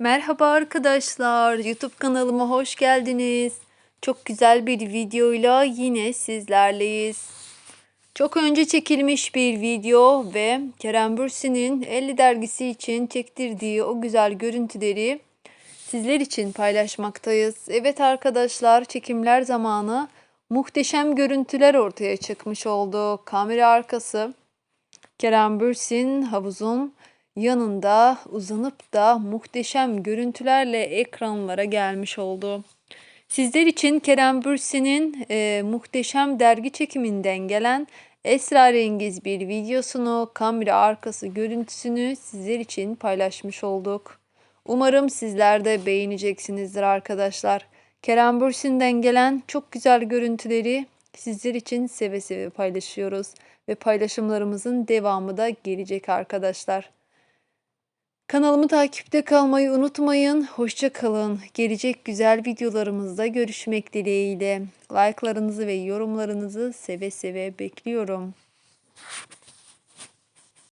Merhaba arkadaşlar, YouTube kanalıma hoş geldiniz. Çok güzel bir videoyla yine sizlerleyiz. Çok önce çekilmiş bir video ve Kerem Bürsin'in 50 dergisi için çektirdiği o güzel görüntüleri sizler için paylaşmaktayız. Evet arkadaşlar, çekimler zamanı muhteşem görüntüler ortaya çıkmış oldu. Kamera arkası Kerem Bürsin havuzun yanında uzanıp da muhteşem görüntülerle ekranlara gelmiş oldu. Sizler için Kerem Bürsin'in e, muhteşem dergi çekiminden gelen esrarengiz bir videosunu, kamera arkası görüntüsünü sizler için paylaşmış olduk. Umarım sizler de beğeneceksinizdir arkadaşlar. Kerem Bürsin'den gelen çok güzel görüntüleri sizler için seve seve paylaşıyoruz ve paylaşımlarımızın devamı da gelecek arkadaşlar. Kanalımı takipte kalmayı unutmayın. Hoşça kalın. Gelecek güzel videolarımızda görüşmek dileğiyle. Like'larınızı ve yorumlarınızı seve seve bekliyorum.